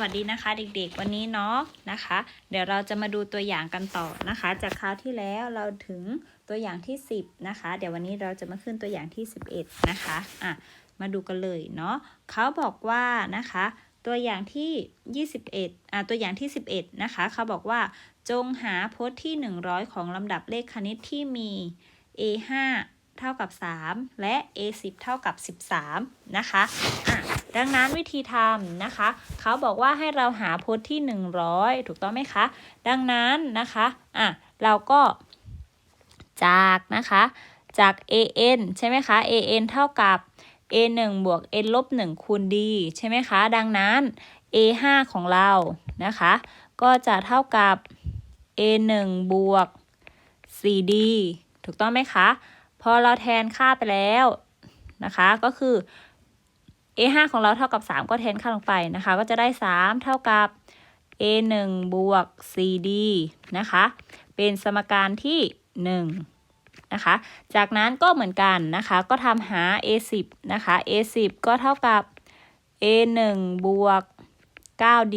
วัสดีนะคะเด็กๆวันนี้เนาะนะคะ เดี๋ยวเราจะมาดูตัวอย่างกันต่อนะคะ จากคราวที่แล้วเราถึงตัวอย่างที่ 10 นะคะ เดี๋ยววันนี้เราจะมาขึ้นตัวอย่างที่ 11 นะคะอะมาดูกันเลยเนาะเขาบอกว่านะคะ ตัวอย่างที่ 21อะตัวอย่างที่ 11 นะคะเขาบอกว่าจงหาพจน์ที่ 100 ของลำดับเลขคณิตที่มี a5 เท่ากับ 3 และ a10 เท่ากับ 13 นะคะอะ ดังนั้นวิธีทำนะคะ เขาบอกว่าให้เราหาพจน์ที่ 100 ถูกต้องไหมคะ ดังนั้นนะคะอะเราก็จากนะคะจาก an ใช่ไหมคะ an เท่ากับ a 1บวก n ลบ1คูณ d ใช่ไหมคะ ดังนั้น a 5ของเรานะคะ ก็จะเท่ากับ a 1บวก 4d ถูกต้องไหมคะ พอเราแทนค่าไปแล้วนะคะ ก็คือ a 5ของเราเท่ากับ 3 ก็แทนค่าลงไปนะคะ ก็จะได้ 3 เท่ากับ a 1บวก 4d นะคะ เป็นสมการที่ 1 นะคะ จากนั้นก็เหมือนกันนะคะ ก็ทำหา a 10นะคะ a 10ก็เท่ากับ a 1บวก 9d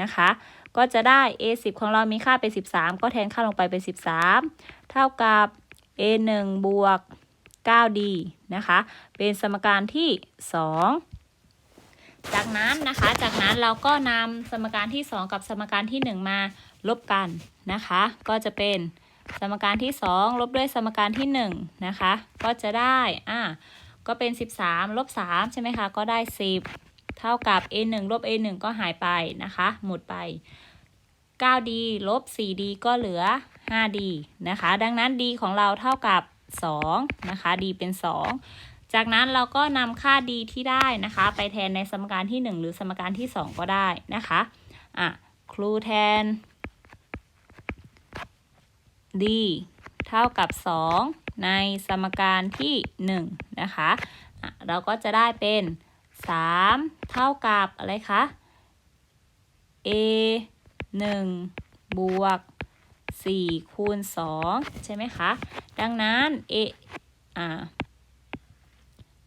นะคะ ก็จะได้ a 10ของเรามีค่าเป็น 13 ก็แทนค่าลงไปเป็น 13 เท่ากับ a 1บวก 9d นะคะ เป็นสมการที่ 2 จากนั้นนะคะ จากนั้นเราก็นำสมการที่ 2 กับสมการที่ 1 มาลบกันนะคะ ก็จะเป็นสมการที่ 2 ลบด้วยสมการที่1นะคะ ก็จะได้อ่าก็เป็น 13 ลบ 3 ใช่ไหมคะ ก็ได้ 10 เท่ากับ a 1ลบ a 1ก็หายไปนะคะ หมดไป 9d ลบ 4d ก็เหลือ 5d นะคะ ดังนั้น d ของเราเท่ากับ 2 นะคะ d เป็น 2 จากนั้นเราก็นำค่า d ที่ได้นะคะ ไปแทนในสมการที่ 1 หรือสมการที่ 2 ก็ได้นะคะอะครูแทน d เท่ากับ 2 ในสมการที่ 1 นะคะอะเราก็จะได้เป็น 3 เท่ากับอะไรคะ a 1 บวก 4 คูณ 2 ใช่ไหมคะ ดังนั้น a อ่า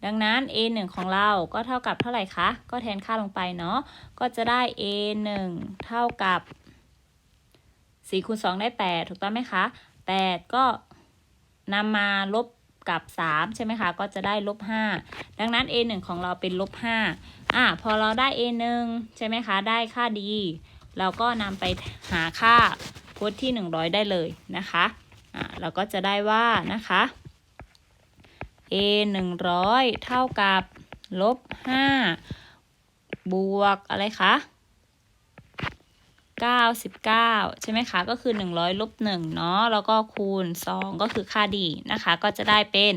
ดังนั้น a 1ของเราก็เท่ากับเท่าไหร่คะ ก็แทนค่าลงไปเนาะ ก็จะได้ a 1เท่ากับ4คูณ2ได้ 8 ถูกต้องไหมคะ 8 ก็นำมาลบกับ 3 ใช่ไหมคะ ก็จะได้ลบ 5 ดังนั้น a 1ของเราเป็นลบ 5 อะ พอเราได้ a 1ใช่ไหมคะ ได้ค่า d เราก็นำไปหาค่าพจน์ที่ 100 ได้เลยนะคะ อะ เราก็จะได้ว่านะคะ a 100 เท่ากับลบ5บวกอะไรคะ 99 ใช่ไหมคะ ก็คือ 100ลบ1เนาะแล้วก็คูณ 2 ก็คือค่าดีนะคะ ก็จะได้เป็น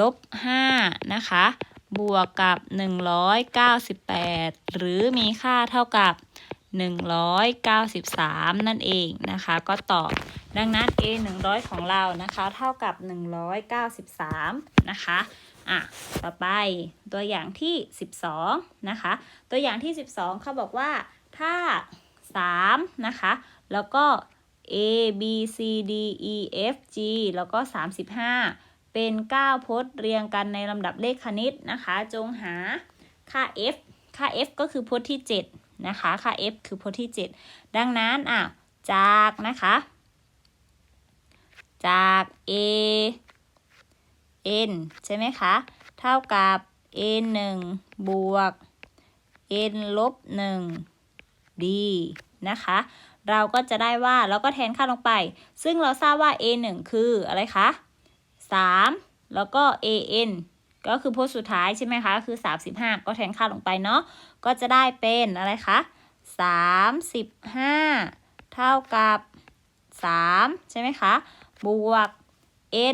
ลบ5นะคะ บวกกับ 198 หรือมีค่าเท่ากับ 193 นั่นเองนะคะ ก็ตอบดังนั้น a 100 ของเรานะคะ เท่ากับ 193 นะคะอะต่อไปตัวอย่างที่ 12 นะคะ ตัวอย่างที่ 12 เขาบอกว่าถ้า 3 นะคะ แล้วก็ a b c d e f g แล้วก็ 35 เป็น 9 พจน์เรียงกันในลำดับเลขคณิตนะคะ จงหาค่า f ค่า f ก็คือพจน์ที่ 7 นะคะค่า f คือโพจน์ที่ 7 ดังนั้นอะจากนะคะจาก a n ใช่ไหมคะ เท่ากับ n 1บวก n ลบ1 d นะคะ เราก็จะได้ว่าเราก็แทนค่าลงไป ซึ่งเราทราบว่า a 1คืออะไรคะ 3 แล้วก็ a n ก็คือพจน์สุดท้ายใช่ไหมคะ คือ 35 ก็แทนค่าลงไปเนาะ ก็จะได้เป็นอะไรคะ 35 เท่ากับ 3 ใช่ไหมคะ บวก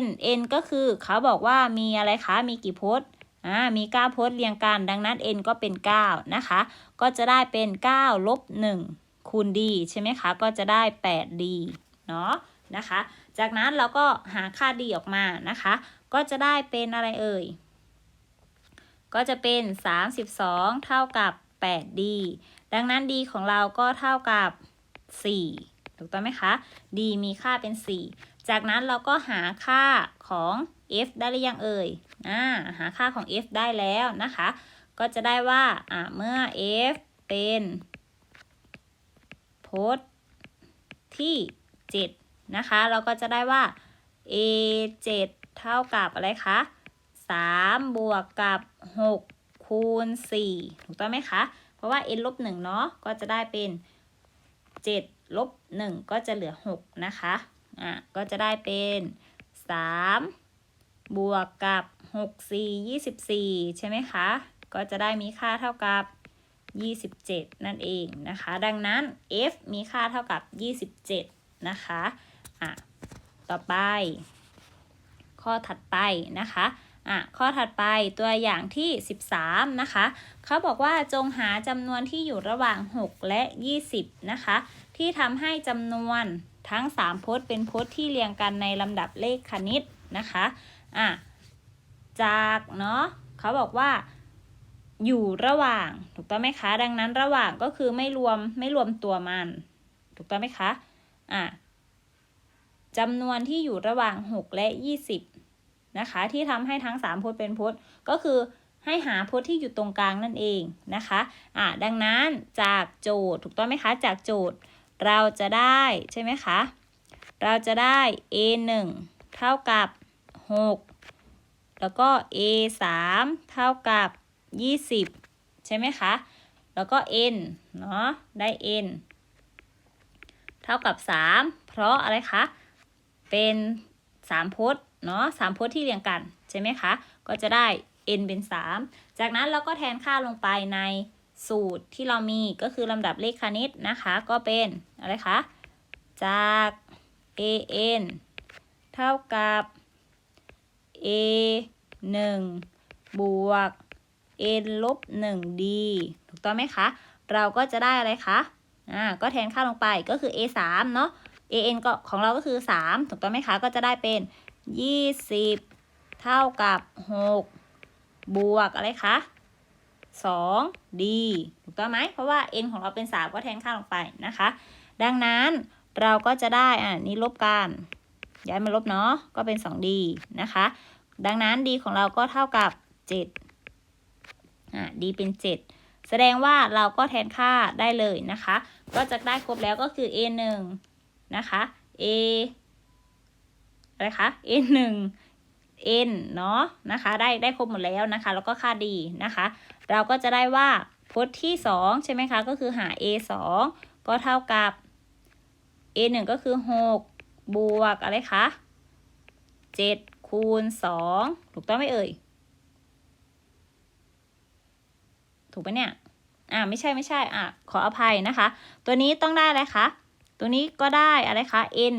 n n ก็คือเขาบอกว่ามีอะไรคะ มีกี่พจน์อ่า มี9พจน์เรียงกัน ดังนั้น n ก็เป็น 9 นะคะ ก็จะได้เป็น 9 ลบ 1 คูณ d ใช่ไหมคะ ก็จะได้ 8d เนาะนะคะ จากนั้นเราก็หาค่า d ออกมานะคะ ก็จะได้เป็นอะไรเอ่ย ก็จะเป็น 32 เท่ากับ 8d ดังนั้น d ของเราก็เท่ากับ 4 ถูกต้องไหมคะ d มีค่าเป็น 4 จากนั้นเราก็หาค่าของ f ได้หรือยังเอ่ยอ่าหาค่าของ f ได้แล้วนะคะ ก็จะได้ว่าอ่าเมื่อ f เป็นพจน์ที่ 7 นะคะ เราก็จะได้ว่า a 7เท่ากับอะไรคะ 3บวกกับ6คูณ4ถูกต้องไหมคะ เพราะว่า n ลบ1เนาะก็จะได้เป็น7ลบ1ก็จะเหลือ6นะคะอะก็จะได้เป็น3บวกกับ6 4 24ใช่ไหมคะ ก็จะได้มีค่าเท่ากับ27นั่นเองนะคะ ดังนั้น f มีค่าเท่ากับ27นะคะอะต่อไป ข้อถัดไปนะคะ อะข้อถัดไปตัวอย่างที่ 13 นะคะ เขาบอกว่าจงหาจำนวนที่อยู่ระหว่าง 6 และ 20 นะคะ ที่ทำให้จำนวนทั้ง3พจน์เป็นพจน์ที่เรียงกันในลำดับเลขคณิตนะคะอะจากเนาะเขาบอกว่าอยู่ระหว่าง ถูกต้องไหมคะ ดังนั้นระหว่างก็คือไม่รวมไม่รวมตัวมัน ถูกต้องไหมคะอะจำนวนที่อยู่ระหว่าง 6 และ 20 นะคะ ที่ทำให้ทั้ง 3พจน์เป็นพจน์ก็คือให้หาพจน์ที่อยู่ตรงกลางนั่นเองนะคะอะดังนั้นจากโจทย์ถูกต้องไหมคะ จากโจทย์เราจะได้ใช่ไหมคะ เราจะได้ a 1เท่ากับ 6 แล้วก็ a 3เท่ากับ 20 ใช่ไหมคะ แล้วก็ n เนาะ ได้ n เท่ากับ 3 เพราะอะไรคะ เป็น 3พจน์ เนาะสามพจน์ที่เรียงกันใช่ไหมคะ ก็จะได้ n เป็น 3 จากนั้นเราก็แทนค่าลงไปในสูตรที่เรามีก็คือลำดับเลขคณิตนะคะ ก็เป็นอะไรคะ จาก a n เท่ากับ a 1บวก n ลบ 1 d ถูกต้องไหมคะ เราก็จะได้อะไรคะ อ่า ก็แทนค่าลงไปก็คือ a 3เนาะ a n ก็ของเราก็คือ 3 ถูกต้องไหมคะ ก็จะได้เป็น 20เท่ากับ6บวกอะไรคะ2 d ถูกต้องไหมเพราะว่า n ของเราเป็น3ก็แทนค่าลงไปนะคะ ดังนั้นเราก็จะได้อ่านี่ลบกันย้ายมาลบเนาะก็เป็น 2d นะคะ ดังนั้น d ของเราก็เท่ากับ7อ่า d เป็น 7 แสดงว่าเราก็แทนค่าได้เลยนะคะ ก็จะได้ครบแล้วก็คือ a 1นะคะ a อะไรคะ a 1 n เนาะนะคะ ได้ได้ครบหมดแล้วนะคะ แล้วก็ค่า d นะคะ เราก็จะได้ว่าพจน์ที่ 2 ใช่ไหมคะ ก็คือหา a 2ก็เท่ากับ a 1ก็คือ 6 บวกอะไรคะ 7 คูณ 2 ถูกต้องไหมเอ่ย ถูกปะเนี่ยอ่าไม่ใช่ไม่ใช่อะขออภัยนะคะ ตัวนี้ต้องได้อะไรคะ ตัวนี้ก็ได้อะไรคะ n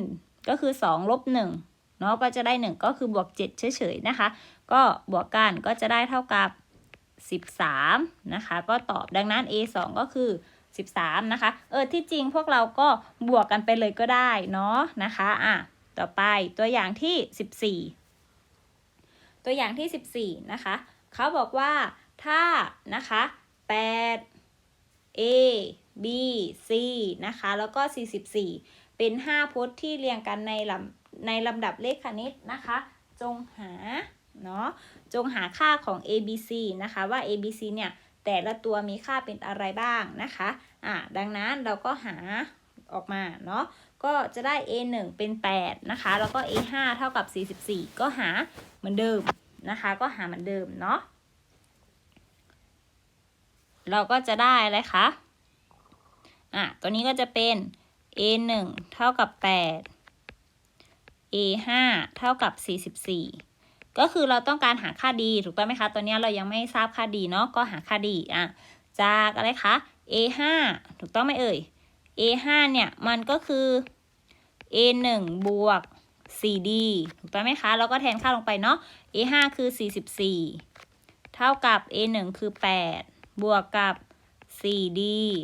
ก็คือ 2 ลบ 1 เนาะก็จะได้ 1 ก็คือบวก 7 เฉยๆนะคะ ก็บวกกันก็จะได้เท่ากับ 13 นะคะ ก็ตอบดังนั้น a 2 ก็คือ 13 นะคะ เออที่จริงพวกเราก็บวกกันไปเลยก็ได้เนาะนะคะอะต่อไปตัวอย่างที่ 14 ตัวอย่างที่ 14 นะคะ เขาบอกว่าถ้านะคะ8 a b c นะคะ แล้วก็ 44 เป็น 5พจน์ที่เรียงกันในลำ ในลำดับเลขคณิตนะคะ จงหาเนาะจงหาค่าของ a b c นะคะว่า a b c เนี่ยแต่ละตัวมีค่าเป็นอะไรบ้างนะคะอะดังนั้นเราก็หาออกมาเนาะก็จะได้ a 1เป็น8นะคะแล้วก็ a 5เท่ากับ 44 ก็หาเหมือนเดิมนะคะก็หาเหมือนเดิมเนาะเราก็จะได้อะไรคะอะตัวนี้ก็จะเป็น a 1เท่ากับ 8 a 5เท่ากับ 44 ก็คือเราต้องการหาค่าดีถูกต้องไหมคะ ตัวนี้เรายังไม่ทราบค่าดีเนาะ ก็หาค่าดีอะ จากอะไรคะ a 5ถูกต้องไหมเอ่ย a 5เนี่ย มันก็คือ a 1บวก 4d ถูกต้องไหมคะ เราก็แทนค่าลงไปเนาะ a 5คือ 44 เท่ากับ a 1คือ 8 บวกกับ 4d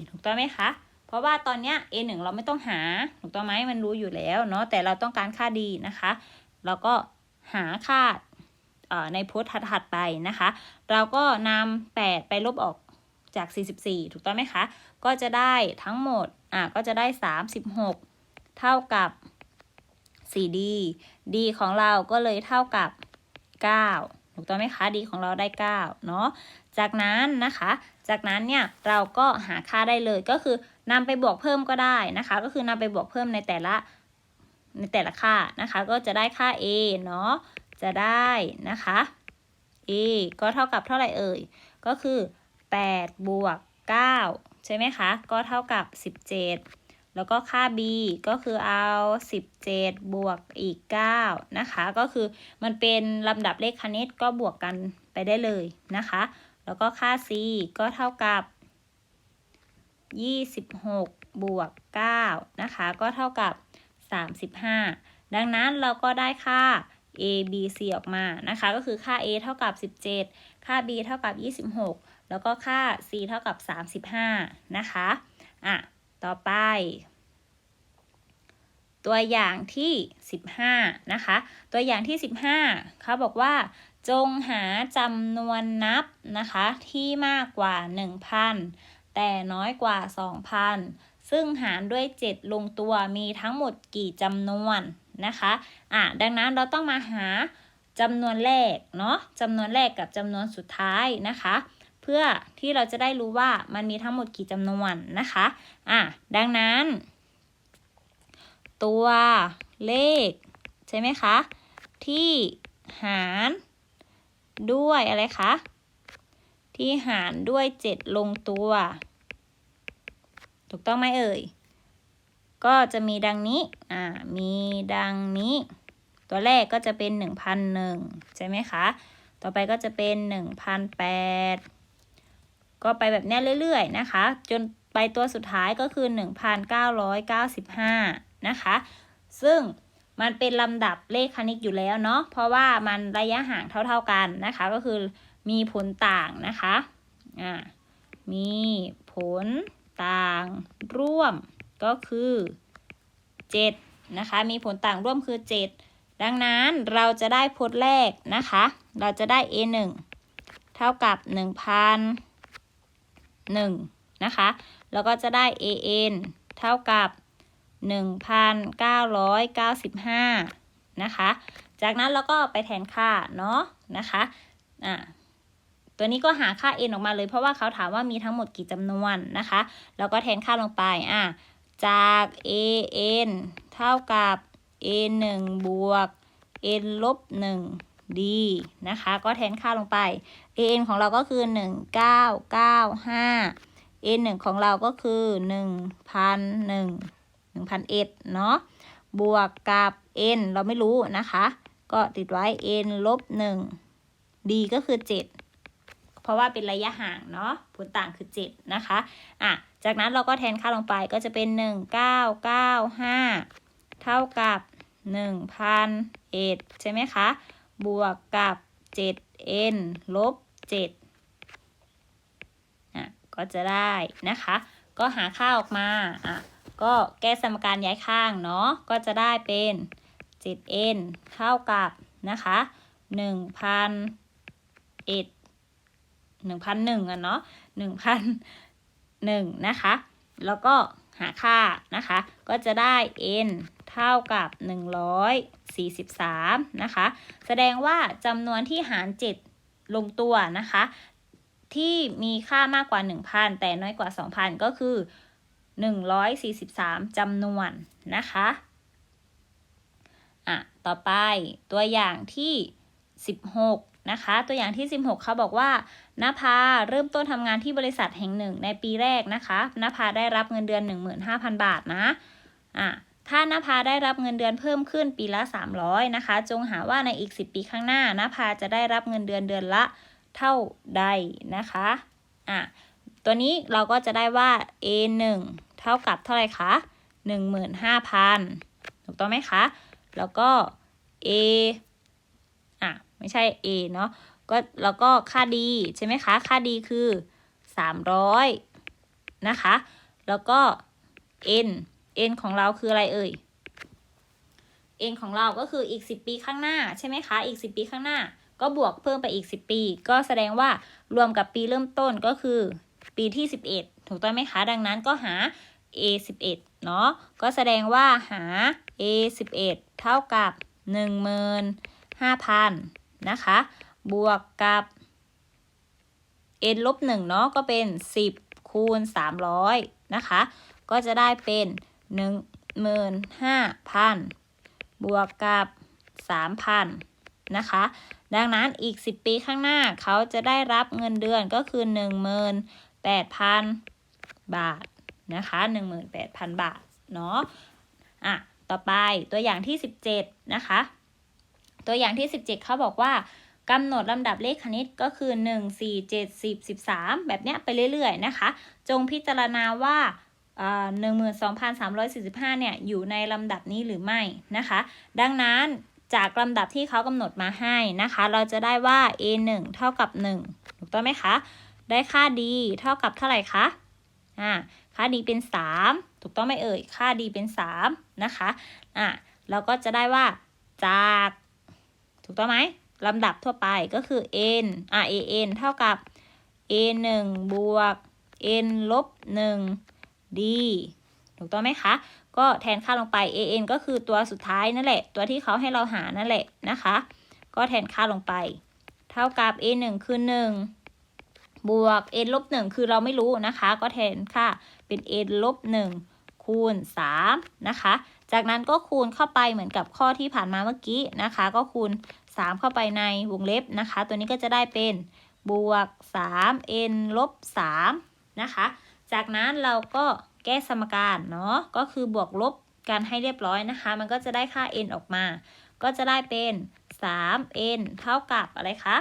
ถูกต้องไหมคะ ราะว่าตอนเนี้ย a 1 เราไม่ต้องหาถูกต้องไหมมันรู้อยู่แล้วเนาะแต่เราต้องการค่าดีนะคะ เราก็หาค่าในโพสต์ถัดๆไปนะคะ เราก็นำ8 ไปลบออกจาก 44 ถูกต้องไหมคะ ก็จะได้ทั้งหมด อะ ก็จะได้ 36 เท่ากับ 4d d ของเราก็เลยเท่ากับ 9 ถูกต้องไหมคะ d ของเราได้ 9 เนาะ จากนั้นนะคะ จากนั้นเนี่ย เราก็หาค่าได้เลยก็คือ นำไปบวกเพิ่มก็ได้นะคะ ก็คือนำไปบวกเพิ่มในแต่ละในแต่ละค่านะคะ ก็จะได้ค่า a เนาะจะได้นะคะ a ก็เท่ากับเท่าไหร่เอ่ย ก็คือ8บวก9ใช่ไหมคะ ก็เท่ากับ 17 แล้วก็ค่า b ก็คือเอา 17 บวกอีก 9 นะคะ ก็คือมันเป็นลำดับเลขคณิตก็บวกกันไปได้เลยนะคะ แล้วก็ค่า c ก็เท่ากับ 26 บวก 9 นะคะ ก็เท่ากับ 35 ดังนั้นเราก็ได้ค่า a b c ออกมานะคะ ก็คือค่า a เท่ากับ 17 ค่า b เท่ากับ 26 แล้วก็ค่า c เท่ากับ 35 นะคะ อะ ต่อไป ตัวอย่างที่ 15 นะคะ ตัวอย่างที่ 15เขาบอกว่า จงหาจำนวนนับนะคะ ที่มากกว่า 1,000 แต่น้อยกว่า 2,000 ซึ่งหารด้วย 7 ลงตัวมีทั้งหมดกี่จำนวนนะคะอะดังนั้นเราต้องมาหาจำนวนแรกเนาะจำนวนแรกกับจำนวนสุดท้ายนะคะ เพื่อที่เราจะได้รู้ว่ามันมีทั้งหมดกี่จำนวนนะคะอะดังนั้น ตัวเลข ใช่ไหมคะ ที่หารด้วยอะไรคะ ที่หารด้วย 7 ลงตัว ถูกต้องไหมเอ่ย ก็จะมีดังนี้ อ่า มีดังนี้ ตัวแรกก็จะเป็น 1,001 ใช่ไหมคะ ต่อไปก็จะเป็น 1,008 ก็ไปแบบนี้เรื่อยๆ นะคะ จนไปตัวสุดท้ายก็คือ 1,995 นะคะ ซึ่งมันเป็นลำดับเลขคณิตอยู่แล้วเนาะ เพราะว่ามันระยะห่างเท่าๆกันนะคะ ก็คือมีผลต่างนะคะ อ่า มีผล ต่างร่วมก็คือ 7 นะคะ มีผลต่างร่วมคือ 7 ดังนั้นเราจะได้พจน์แรกนะคะ เราจะได้ a 1เท่ากับ 1,001นะคะ แล้วก็จะได้ an เท่ากับ 1,995 นะคะ จากนั้นเราก็ไปแทนค่าเนาะนะคะ อ่า ตัวนี้ก็หาค่า n ออกมาเลย เพราะว่าเขาถามว่ามีทั้งหมดกี่จำนวนนะคะ แล้วก็แทนค่าลงไปอ่าจาก an เท่ากับ a 1บวก n ลบ1 d นะคะ ก็แทนค่าลงไป an ของเราก็คือ 1995 n 1ของเราก็คือ 1,001 1,001เนาะบวกกับ n เราไม่รู้นะคะ ก็ติดไว้ n ลบ1 d ก็คือ 7 เพราะว่าเป็นระยะห่างเนาะผลต่างคือ 7 นะคะอะจากนั้นเราก็แทนค่าลงไปก็จะเป็น 1995 เท่ากับ 1,001 ใช่ไหมคะ บวกกับ 7n ลบ7อะก็จะได้นะคะ ก็หาค่าออกมาอะก็แก้สมการย้ายข้างเนาะก็จะได้เป็น 7n เท่ากับนะคะ 1,001 1,001อะเนาะ1,001นะคะ แล้วก็หาค่านะคะ ก็จะได้ n เท่ากับ 143 นะคะ แสดงว่าจำนวนที่หาร 7 ลงตัวนะคะ ที่มีค่ามากกว่า 1,000 แต่น้อยกว่า 2,000 ก็คือ 143จำนวนนะคะอะต่อไปตัวอย่างที่ 16 นะคะ ตัวอย่างที่ 16เขาบอกว่านภาเริ่มต้นทำงานที่บริษัทแห่งหนึ่งในปีแรกนะคะนภาได้รับเงินเดือน 15,000 บาทนะอะถ้านภาได้รับเงินเดือนเพิ่มขึ้นปีละ 300 นะคะ จงหาว่าในอีก 10 ปีข้างหน้านภาจะได้รับเงินเดือนเดือนละเท่าใดนะคะอะตัวนี้เราก็จะได้ว่า a 1เท่ากับเท่าไหร่คะ15,000 ถูกต้องไหมคะ แล้วก็ a อะ ไม่ใช่ a เนาะก็แล้วก็ค่า d ใช่ไหมคะ ค่า d คือ 300 นะคะ แล้วก็ n n ของเราคืออะไรเอ่ย n ของเราก็คืออีก 10 ปีข้างหน้าใช่ไหมคะ อีก 10 ปีข้างหน้า ก็บวกเพิ่มไปอีก 10 ปี ก็แสดงว่ารวมกับปีเริ่มต้นก็คือปีที่ 11 ถูกต้องไหมคะ ดังนั้นก็หา a 11เนาะ ก็แสดงว่าหา a 11เท่ากับ 15,000 นะคะ บวกกับ n ลบหนึ่งเนาะก็เป็น 10 คูณ 300 นะคะ ก็จะได้เป็น 15,000 บวกกับ 3,000 นะคะ ดังนั้นอีก 10 ปีข้างหน้าเขาจะได้รับเงินเดือนก็คือ 18,000 บาทนะคะ 18,000 บาท เนาะอะ ต่อไปตัวอย่างที่ 17 นะคะ ตัวอย่างที่ 17เขาบอกว่ากำหนดลำดับเลขคณิตก็คือ 1 4 7 10 13 แบบเนี้ยไปเรื่อยๆนะคะ จงพิจารณาว่าหนึ่งหมื่นสองพันสามร้อยสี่สิบห้าเนี่ย อยู่ในลำดับนี้หรือไม่นะคะ ดังนั้นจากลำดับที่เขากำหนดมาให้นะคะ เราจะได้ว่า a 1เท่ากับ 1 ถูกต้องไหมคะ ได้ค่า d เท่ากับเท่าไหร่คะ อ่า ค่า d เป็น 3 ถูกต้องไหมเอ่ย ค่า d เป็น 3 นะคะ อะเราก็จะได้ว่าจาก ถูกต้องไหมลำดับทั่วไปก็คือ n อะ a n เท่ากับ a 1บวก n ลบ1 d ถูกต้องไหมคะ ก็แทนค่าลงไป a n ก็คือตัวสุดท้ายนั่นแหละ ตัวที่เขาให้เราหานั่นแหละนะคะ ก็แทนค่าลงไป เท่ากับ a 1คือ 1 บวก n ลบ1คือเราไม่รู้นะคะ ก็แทนค่าเป็น n ลบ1 คูณ 3 นะคะ จากนั้นก็คูณเข้าไปเหมือนกับข้อที่ผ่านมาเมื่อกี้นะคะ ก็คูณ 3 เข้าไปในวงเล็บนะคะ ตัวนี้ก็จะได้เป็นบวก 3 n ลบ3นะคะ จากนั้นเราก็แก้สมการเนาะ ก็คือบวกลบกันให้เรียบร้อยนะคะ มันก็จะได้ค่า n ออกมา ก็จะได้เป็น 3n เท่ากับอะไรคะ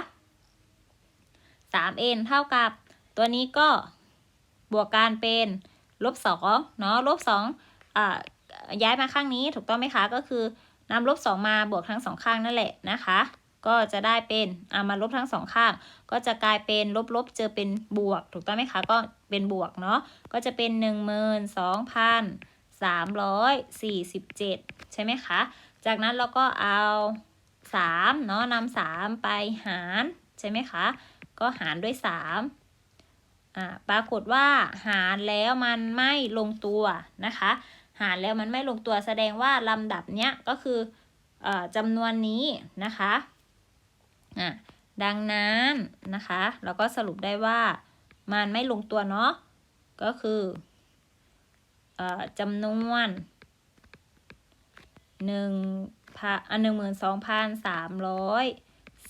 3n เท่ากับ ตัวนี้ก็บวกกันเป็น ลบ2เนาะลบ2อ่าย้ายมาข้างนี้ถูกต้องไหมคะ ก็คือนำลบ2มาบวกทั้งสองข้างนั่นแหละนะคะ ก็จะได้เป็นเอามาลบทั้งสองข้าง ก็จะกลายเป็นลบลบเจอเป็นบวก ถูกต้องไหมคะ ก็เป็นบวกเนาะก็จะเป็น 12,347 ใช่ไหมคะ จากนั้นเราก็เอา3เนาะนำ3ไปหารใช่ไหมคะ ก็หารด้วย 3 อ่าปรากฏว่าหารแล้วมันไม่ลงตัวนะคะ หารแล้วมันไม่ลงตัวแสดงว่าลำดับเนี้ยก็คืออจำนวนนี้นะคะอะดังนั้นนะคะ เราก็สรุปได้ว่ามันไม่ลงตัวเนาะก็คืออจำนวนหนึ่งพันหนึ่งหมื่นสองพันสามร้อย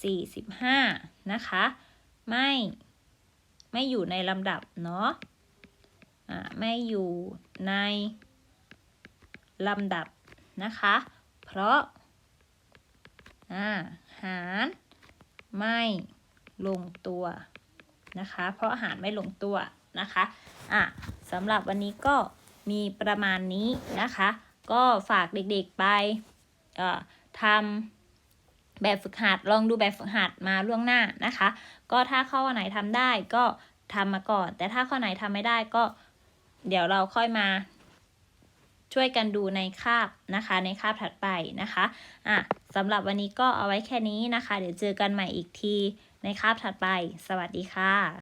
สี่สิบห้านะคะ ไม่ ไม่อยู่ในลำดับเนาะะไม่อยู่ในลำดับนะคะ เพราะอาหารไม่ลงตัวนะคะ เพราะอาหารไม่ลงตัวนะคะอะสำหรับวันนี้ก็มีประมาณนี้นะคะ ก็ฝากเด็กๆไปทำ แบบฝึกหัดลองดูแบบฝึกหัดมาล่วงหน้านะคะ ก็ถ้าข้อไหนทำได้ก็ทำมาก่อน แต่ถ้าข้อไหนทำไม่ได้ก็ เดี๋ยวเราค่อยมา ช่วยกันดูในคาบนะคะ ในคาบถัดไปนะคะอะสำหรับวันนี้ก็เอาไว้แค่นี้นะคะ เดี๋ยวเจอกันใหม่อีกทีในคาบถัดไป สวัสดีค่ะ